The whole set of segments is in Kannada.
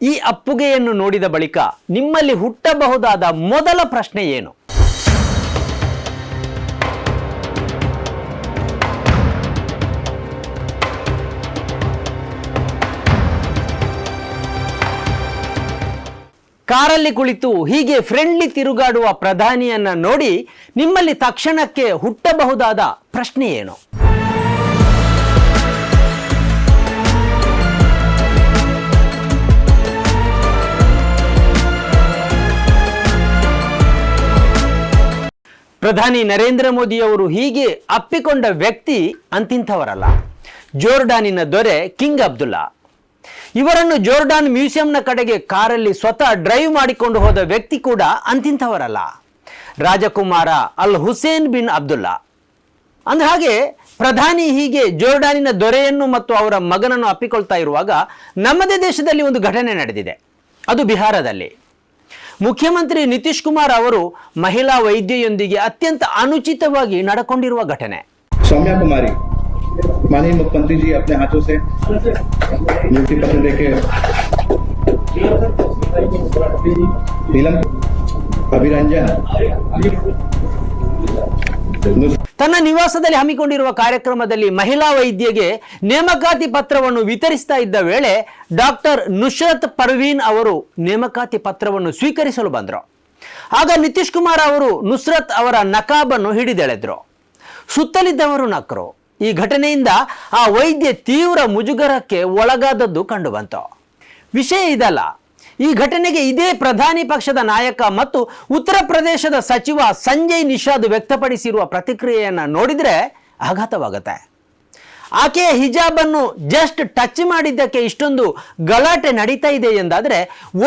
ಈ ಅಪ್ಪುಗೆಯನ್ನು ನೋಡಿದ ಬಳಿಕ ನಿಮ್ಮಲ್ಲಿ ಹುಟ್ಟಬಹುದಾದ ಮೊದಲ ಪ್ರಶ್ನೆ ಏನು? ಕಾರಲ್ಲಿ ಕುಳಿತು ಹೀಗೆ ಫ್ರೆಂಡ್ಲಿ ತಿರುಗಾಡುವ ಪ್ರಧಾನಿಯನ್ನ ನೋಡಿ ನಿಮ್ಮಲ್ಲಿ ತಕ್ಷಣಕ್ಕೆ ಹುಟ್ಟಬಹುದಾದ ಪ್ರಶ್ನೆ ಏನು? ಪ್ರಧಾನಿ ನರೇಂದ್ರ ಮೋದಿಯವರು ಹೀಗೆ ಅಪ್ಪಿಕೊಂಡ ವ್ಯಕ್ತಿ ಅಂತಿಂಥವರಲ್ಲ. ಜೋರ್ಡಾನಿನ ದೊರೆ ಕಿಂಗ್ ಅಬ್ದುಲ್ಲಾ. ಇವರನ್ನು ಜೋರ್ಡಾನ್ ಮ್ಯೂಸಿಯಂನ ಕಡೆಗೆ ಕಾರಲ್ಲಿ ಸ್ವತಃ ಡ್ರೈವ್ ಮಾಡಿಕೊಂಡು ಹೋದ ವ್ಯಕ್ತಿ ಕೂಡ ಅಂತಿಂಥವರಲ್ಲ. ರಾಜಕುಮಾರ ಅಲ್ ಹುಸೇನ್ ಬಿನ್ ಅಬ್ದುಲ್ಲಾ. ಅಂದ ಹಾಗೆ ಪ್ರಧಾನಿ ಹೀಗೆ ಜೋರ್ಡಾನಿನ ದೊರೆಯನ್ನು ಮತ್ತು ಅವರ ಮಗನನ್ನು ಅಪ್ಪಿಕೊಳ್ತಾ ಇರುವಾಗ ನಮ್ಮದೇ ದೇಶದಲ್ಲಿ ಒಂದು ಘಟನೆ ನಡೆದಿದೆ. ಅದು ಬಿಹಾರದಲ್ಲಿ. ಮುಖ್ಯಮಂತ್ರಿ ನಿತೀಶ್ ಕುಮಾರ್ ಅವರು ಮಹಿಳಾ ವೈದ್ಯೆಯೊಂದಿಗೆ ಅತ್ಯಂತ ಅನುಚಿತವಾಗಿ ನಡ್ಕೊಂಡಿರುವ ಘಟನೆ सौम्या कुमारी माननीय मुख्यमंत्री जी अपने हाथों से नियुक्ति पत्र देके नीलम अभिरंजन नुस- ತನ್ನ ನಿವಾಸದಲ್ಲಿ ಹಮ್ಮಿಕೊಂಡಿರುವ ಕಾರ್ಯಕ್ರಮದಲ್ಲಿ ಮಹಿಳಾ ವೈದ್ಯಗೆ ನೇಮಕಾತಿ ಪತ್ರವನ್ನು ವಿತರಿಸ್ತಾ ಇದ್ದ ವೇಳೆ ಡಾಕ್ಟರ್ ನುಷರತ್ ಪರ್ವೀನ್ ಅವರು ನೇಮಕಾತಿ ಪತ್ರವನ್ನು ಸ್ವೀಕರಿಸಲು ಬಂದರು. ಆಗ ನಿತೀಶ್ ಕುಮಾರ್ ಅವರು ನುಸ್ರತ್ ಅವರ ನಕಾಬನ್ನು ಹಿಡಿದೆಳೆದ್ರು. ಸುತ್ತಲಿದ್ದವರು ನಕ್ಕರು ಈ ಘಟನೆಯಿಂದ ಆ ವೈದ್ಯ ತೀವ್ರ ಮುಜುಗರಕ್ಕೆ ಒಳಗಾದದ್ದು ಕಂಡುಬಂತು ವಿಷಯ ಇದಲ್ಲ. ಈ ಘಟನೆಗೆ ಇದೇ ಪ್ರಧಾನಿ ಪಕ್ಷದ ನಾಯಕ ಮತ್ತು ಉತ್ತರ ಪ್ರದೇಶದ ಸಚಿವ ಸಂಜಯ್ ನಿಷಾದ್ ವ್ಯಕ್ತಪಡಿಸಿರುವ ಪ್ರತಿಕ್ರಿಯೆಯನ್ನು ನೋಡಿದರೆ ಆಘಾತವಾಗುತ್ತೆ. ಆಕೆಯ ಹಿಜಾಬ್ ಅನ್ನು ಜಸ್ಟ್ ಟಚ್ ಮಾಡಿದ್ದಕ್ಕೆ ಇಷ್ಟೊಂದು ಗಲಾಟೆ ನಡೀತಾ ಇದೆ ಎಂದಾದರೆ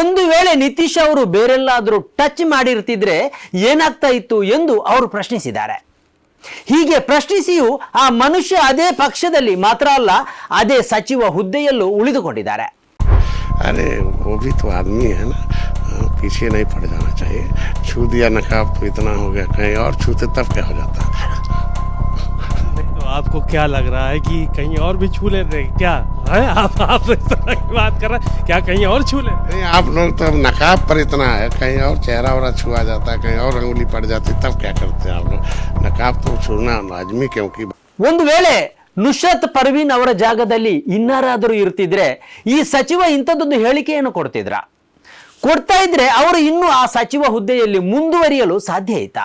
ಒಂದು ವೇಳೆ ನಿತೀಶ್ ಅವರು ಬೇರೆಲ್ಲಾದರೂ ಟಚ್ ಮಾಡಿರ್ತಿದ್ರೆ ಏನಾಗ್ತಾ ಇತ್ತು ಎಂದು ಅವರು ಪ್ರಶ್ನಿಸಿದ್ದಾರೆ. ಹೀಗೆ ಪ್ರಶ್ನಿಸಿಯೂ ಆ ಮನುಷ್ಯ ಅದೇ ಪಕ್ಷದಲ್ಲಿ ಮಾತ್ರ ಅಲ್ಲ, ಅದೇ ಸಚಿವ ಹುದ್ದೆಯಲ್ಲೂ ಉಳಿದುಕೊಂಡಿದ್ದಾರೆ. अरे वो भी तो आदमी है ना हाँ, पीछे नहीं पड़ जाना चाहिए छू दिया नकाब तो इतना हो गया कहीं और छूते तब क्या हो जाता तो आपको क्या लग रहा है कि कहीं और भी छू ले रहे हैं? क्या है आप आप इस तरह की बात कर रहे हैं क्या कहीं और छू ले नहीं आप लोग तो अब नकाब पर इतना है कहीं और चेहरा वरा छुआ जाता है कहीं और अंगुली पड़ जाती तब क्या करते हैं आप लोग नकाब तो छूना लाजमी क्योंकि ಒಂದು ವೇಳೆ ನುಶ್ರತ್ ಪರ್ವೀನ್ ಅವರ ಜಾಗದಲ್ಲಿ ಇನ್ನಾರಾದರೂ ಇರ್ತಿದ್ರೆ ಈ ಸಚಿವ ಇಂಥದ್ದೊಂದು ಹೇಳಿಕೆಯನ್ನು ಕೊಡ್ತಿದ್ರ? ಕೊಡ್ತಾ ಇದ್ರೆ ಅವರು ಇನ್ನೂ ಆ ಸಚಿವ ಹುದ್ದೆಯಲ್ಲಿ ಮುಂದುವರಿಯಲು ಸಾಧ್ಯ ಆಯ್ತಾ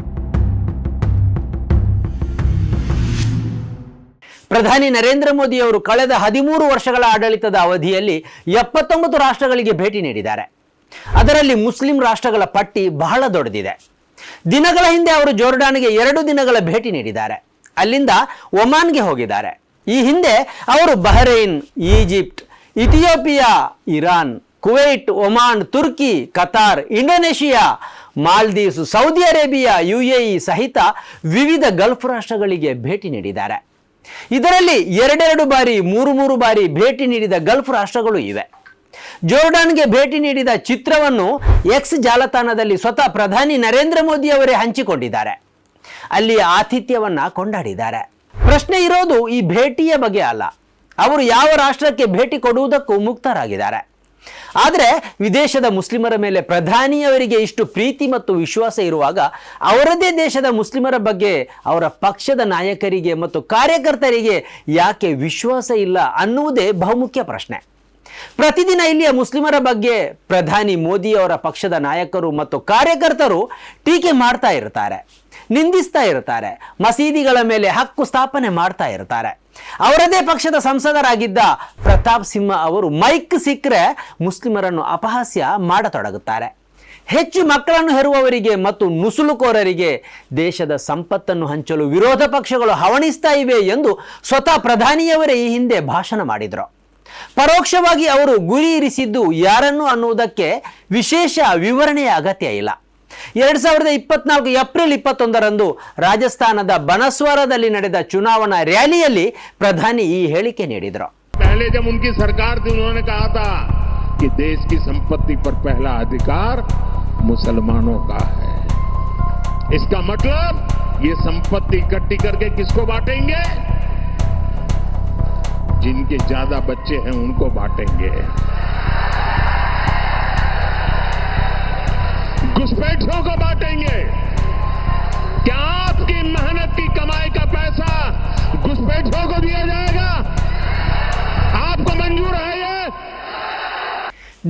ಪ್ರಧಾನಿ ನರೇಂದ್ರ ಮೋದಿ ಅವರು ಕಳೆದ ಹದಿಮೂರು ವರ್ಷಗಳ ಆಡಳಿತದ ಅವಧಿಯಲ್ಲಿ ಎಪ್ಪತ್ತೊಂಬತ್ತು ರಾಷ್ಟ್ರಗಳಿಗೆ ಭೇಟಿ ನೀಡಿದ್ದಾರೆ. ಅದರಲ್ಲಿ ಮುಸ್ಲಿಂ ರಾಷ್ಟ್ರಗಳ ಪಟ್ಟಿ ಬಹಳ ದೊಡ್ಡದಿದೆ. ದಿನಗಳ ಹಿಂದೆ ಅವರು ಜೋರ್ಡಾನ್ಗೆ ಎರಡು ದಿನಗಳ ಭೇಟಿ ನೀಡಿದ್ದಾರೆ. ಅಲ್ಲಿಂದ ಒಮಾನ್ಗೆ ಹೋಗಿದ್ದಾರೆ. ಈ ಹಿಂದೆ ಅವರು Bahrain, Egypt, Ethiopia, Iran, Kuwait, Oman, Turkey, Qatar, Indonesia, Maldives, Saudi Arabia, UAE ಸಹಿತ ವಿವಿಧ ಗಲ್ಫ್ ರಾಷ್ಟ್ರಗಳಿಗೆ ಭೇಟಿ ನೀಡಿದ್ದಾರೆ. ಇದರಲ್ಲಿ ಎರಡೆರಡು ಬಾರಿ, ಮೂರು ಮೂರು ಬಾರಿ ಭೇಟಿ ನೀಡಿದ ಗಲ್ಫ್ ರಾಷ್ಟ್ರಗಳು ಇವೆ. ಜೋರ್ಡಾನ್ಗೆ ಭೇಟಿ ನೀಡಿದ ಚಿತ್ರವನ್ನು ಎಕ್ಸ್ ಜಾಲತಾಣದಲ್ಲಿ ಸ್ವತಃ ಪ್ರಧಾನಿ ನರೇಂದ್ರ ಮೋದಿ ಅವರೇ ಹಂಚಿಕೊಂಡಿದ್ದಾರೆ. ಅಲ್ಲಿ ಆತಿಥ್ಯವನ್ನ ಕೊಂಡಾಡಿದ್ದಾರೆ. ಪ್ರಶ್ನೆ ಇರೋದು ಈ ಭೇಟಿಯ ಬಗ್ಗೆ ಅಲ್ಲ. ಅವರು ಯಾವ ರಾಷ್ಟ್ರಕ್ಕೆ ಭೇಟಿ ಕೊಡುವುದಕ್ಕೂ ಮುಕ್ತರಾಗಿದ್ದಾರೆ. ಆದರೆ ವಿದೇಶದ ಮುಸ್ಲಿಮರ ಮೇಲೆ ಪ್ರಧಾನಿಯವರಿಗೆ ಇಷ್ಟು ಪ್ರೀತಿ ಮತ್ತು ವಿಶ್ವಾಸ ಇರುವಾಗ ಅವರದೇ ದೇಶದ ಮುಸ್ಲಿಮರ ಬಗ್ಗೆ ಅವರ ಪಕ್ಷದ ನಾಯಕರಿಗೆ ಮತ್ತು ಕಾರ್ಯಕರ್ತರಿಗೆ ಯಾಕೆ ವಿಶ್ವಾಸ ಇಲ್ಲ ಅನ್ನುವುದೇ ಬಹುಮುಖ್ಯ ಪ್ರಶ್ನೆ. ಪ್ರತಿದಿನ ಇಲ್ಲಿಯ ಮುಸ್ಲಿಮರ ಬಗ್ಗೆ ಪ್ರಧಾನಿ ಮೋದಿ ಅವರ ಪಕ್ಷದ ನಾಯಕರು ಮತ್ತು ಕಾರ್ಯಕರ್ತರು ಟೀಕೆ ಮಾಡ್ತಾ ಇರ್ತಾರೆ. ನಿಂದಿಸ್ತಾ ಇರ್ತಾರೆ ಮಸೀದಿಗಳ ಮೇಲೆ ಹಕ್ಕು ಸ್ಥಾಪನೆ ಮಾಡ್ತಾ ಇರ್ತಾರೆ ಅವರದೇ ಪಕ್ಷದ ಸಂಸದರಾಗಿದ್ದ ಪ್ರತಾಪ್ ಸಿಂಹ ಅವರು ಮೈಕ್ ಸಿಕ್ಕರೆ ಮುಸ್ಲಿಮರನ್ನು ಅಪಹಾಸ್ಯ ಮಾಡತೊಡಗುತ್ತಾರೆ. ಹೆಚ್ಚು ಮಕ್ಕಳನ್ನು ಹೆರುವವರಿಗೆ ಮತ್ತು ನುಸುಳುಕೋರರಿಗೆ ದೇಶದ ಸಂಪತ್ತನ್ನು ಹಂಚಲು ವಿರೋಧ ಪಕ್ಷಗಳು ಹವಣಿಸ್ತಾ ಇವೆ ಎಂದು ಸ್ವತಃ ಪ್ರಧಾನಿಯವರೇ ಈ ಹಿಂದೆ ಭಾಷಣ ಮಾಡಿದರು. ಪರೋಕ್ಷವಾಗಿ ಅವರು ಗುರಿ ಇರಿಸಿದ್ದು ಯಾರನ್ನು ಅನ್ನುವುದಕ್ಕೆ ವಿಶೇಷ ವಿವರಣೆಯ ಅಗತ್ಯ ಇಲ್ಲ. ಎರಡ್ ಸಾವಿರದ ಇಪ್ಪತ್ನಾಲ್ಕು ಏಪ್ರಿಲ್ ಇಪ್ಪತ್ತೊಂದರಂದು ರಾಜಸ್ಥಾನದ ಬನಸ್ವರದಲ್ಲಿ ನಡೆದ ಚುನಾವಣಾ ರ್ಯಾಲಿಯಲ್ಲಿ ಪ್ರಧಾನಿ ಈ ಹೇಳಿಕೆ ನೀಡಿದರು पहले जब उनकी सरकार थी उन्होंने कहा था कि देश की संपत्ति पर पहला अधिकार मुसलमानों का है इसका मतलब ये संपत्ति इकट्ठी करके किसको बांटेंगे जिनके ज्यादा बच्चे हैं उनको बांटेंगे घुसपैठियों को बांटेंगे क्या आपकी मेहनत की कमाई का पैसा घुसपैठियों को दिया जाएगा आपको मंजूर है ये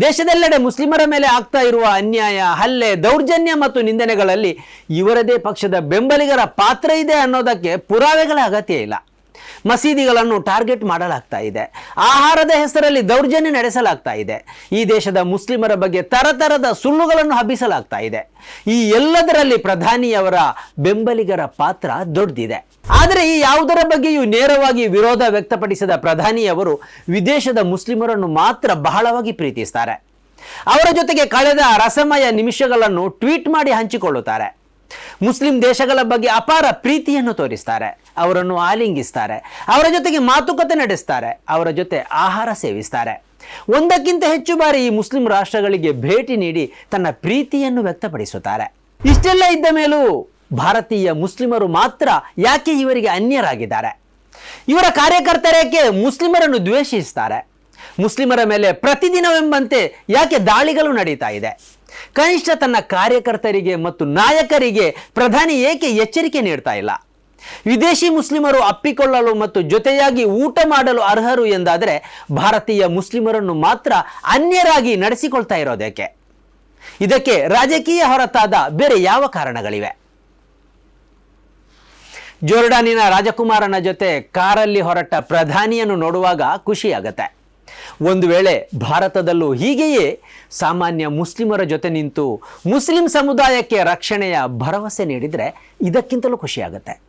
ದೇಶದೆಲ್ಲೆಡೆ ಮುಸ್ಲಿಮರ ಮೇಲೆ ಆಗ್ತಾ ಇರುವ ಅನ್ಯಾಯ ಹಲ್ಲೆ ದೌರ್ಜನ್ಯ ಮತ್ತು ನಿಂದನೆಗಳಲ್ಲಿ ಇವರದೇ ಪಕ್ಷದ ಬೆಂಬಲಿಗರ ಪಾತ್ರ ಇದೆ ಅನ್ನೋದಕ್ಕೆ ಪುರಾವೆಗಳ ಅಗತ್ಯ ಇಲ್ಲ ಮಸೀದಿಗಳನ್ನು ಟಾರ್ಗೆಟ್ ಮಾಡಲಾಗ್ತಾ ಇದೆ. ಆಹಾರದ ಹೆಸರಲ್ಲಿ ದೌರ್ಜನ್ಯ ನಡೆಸಲಾಗ್ತಾ ಇದೆ. ಈ ದೇಶದ ಮುಸ್ಲಿಮರ ಬಗ್ಗೆ ತರತರದ ಸುಳ್ಳುಗಳನ್ನು ಹಬ್ಬಿಸಲಾಗ್ತಾ ಇದೆ. ಈ ಎಲ್ಲದರಲ್ಲಿ ಪ್ರಧಾನಿಯವರ ಬೆಂಬಲಿಗರ ಪಾತ್ರ ದೊಡ್ಡದಿದೆ ಆದರೆ ಈ ಯಾವುದರ ಬಗ್ಗೆಯೂ ನೇರವಾಗಿ ವಿರೋಧ ವ್ಯಕ್ತಪಡಿಸಿದ ಪ್ರಧಾನಿಯವರು ವಿದೇಶದ ಮುಸ್ಲಿಮರನ್ನು ಮಾತ್ರ ಬಹಳವಾಗಿ ಪ್ರೀತಿಸ್ತಾರೆ. ಅವರ ಜೊತೆಗೆ ಕಳೆದ ರಸಮಯ ನಿಮಿಷಗಳನ್ನು ಟ್ವೀಟ್ ಮಾಡಿ ಹಂಚಿಕೊಳ್ಳುತ್ತಾರೆ. ಮುಸ್ಲಿಂ ದೇಶಗಳ ಬಗ್ಗೆ ಅಪಾರ ಪ್ರೀತಿಯನ್ನು ತೋರಿಸ್ತಾರೆ, ಅವರನ್ನು ಆಲಿಂಗಿಸ್ತಾರೆ, ಅವರ ಜೊತೆಗೆ ಮಾತುಕತೆ ನಡೆಸ್ತಾರೆ, ಅವರ ಜೊತೆ ಆಹಾರ ಸೇವಿಸ್ತಾರೆ. ಒಂದಕ್ಕಿಂತ ಹೆಚ್ಚು ಬಾರಿ ಈ ಮುಸ್ಲಿಂ ರಾಷ್ಟ್ರಗಳಿಗೆ ಭೇಟಿ ನೀಡಿ ತನ್ನ ಪ್ರೀತಿಯನ್ನು ವ್ಯಕ್ತಪಡಿಸುತ್ತಾರೆ. ಇಷ್ಟೆಲ್ಲ ಇದ್ದ ಮೇಲೂ ಭಾರತೀಯ ಮುಸ್ಲಿಮರು ಮಾತ್ರ ಯಾಕೆ ಇವರಿಗೆ ಅನ್ಯರಾಗಿದ್ದಾರೆ? ಇವರ ಕಾರ್ಯಕರ್ತರೇಕೆ ಮುಸ್ಲಿಮರನ್ನು ದ್ವೇಷಿಸ್ತಾರೆ? ಮುಸ್ಲಿಮರ ಮೇಲೆ ಪ್ರತಿದಿನವೆಂಬಂತೆ ಯಾಕೆ ದಾಳಿಗಳು ನಡೀತಾ ಇದೆ? ಕನಿಷ್ಠ ತನ್ನ ಕಾರ್ಯಕರ್ತರಿಗೆ ಮತ್ತು ನಾಯಕರಿಗೆ ಪ್ರಧಾನಿ ಏಕೆ ಎಚ್ಚರಿಕೆ ನೀಡ್ತಾ ಇಲ್ಲ? ವಿದೇಶಿ ಮುಸ್ಲಿಮರು ಅಪ್ಪಿಕೊಳ್ಳಲು ಮತ್ತು ಜೊತೆಯಾಗಿ ಊಟ ಮಾಡಲು ಅರ್ಹರು ಎಂದಾದರೆ ಭಾರತೀಯ ಮುಸ್ಲಿಮರನ್ನು ಮಾತ್ರ ಅನ್ಯರಾಗಿ ನಡೆಸಿಕೊಳ್ತಾ ಇರೋದೇಕೆ ಇದಕ್ಕೆ ರಾಜಕೀಯ ಹೊರತಾದ ಬೇರೆ ಯಾವ ಕಾರಣಗಳಿವೆ? ಜೋರ್ಡಾನಿನ ರಾಜಕುಮಾರನ ಜೊತೆ ಕಾರಲ್ಲಿ ಹೊರಟ ಪ್ರಧಾನಿಯನ್ನು ನೋಡುವಾಗ ಖುಷಿಯಾಗತ್ತೆ. ಒಂದು ವೇಳೆ ಭಾರತದಲ್ಲೂ ಹೀಗೆಯೇ ಸಾಮಾನ್ಯ ಮುಸ್ಲಿಮರ ಜೊತೆ ನಿಂತು ಮುಸ್ಲಿಂ ಸಮುದಾಯಕ್ಕೆ ರಕ್ಷಣೆಯ ಭರವಸೆ ನೀಡಿದರೆ ಇದಕ್ಕಿಂತಲೂ ಖುಷಿಯಾಗತ್ತೆ.